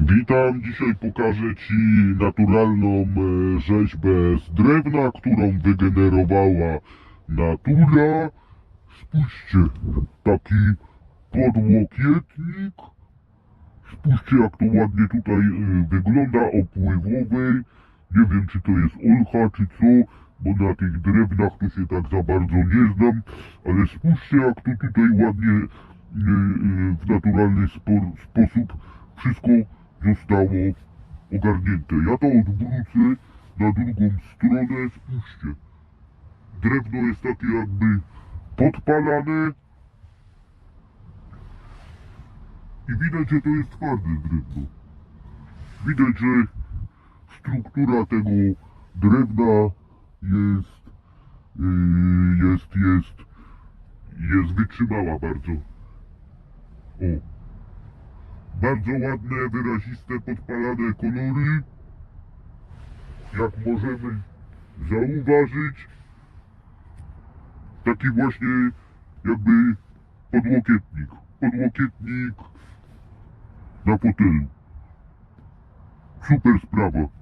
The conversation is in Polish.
Witam, dzisiaj pokażę Ci naturalną e, rzeźbę z drewna, którą wygenerowała natura. Spójrzcie, taki podłokietnik. Spójrzcie jak to ładnie tutaj e, wygląda, opływowej. Nie wiem czy to jest olcha czy co, bo na tych drewnach to się tak za bardzo nie znam, ale spójrzcie jak to tutaj ładnie e, w naturalny spo- sposób wszystko zostało ogarnięte. Ja to odwrócę na drugą stronę, spójrzcie. Drewno jest takie jakby podpalane i widać, że to jest twarde drewno. Widać, że struktura tego drewna jest, jest, jest, jest wytrzymała bardzo. O. Bardzo ładne, wyraziste, podpalane kolory. Jak możemy zauważyć, taki właśnie jakby podłokietnik. Podłokietnik na fotelu. Super sprawa.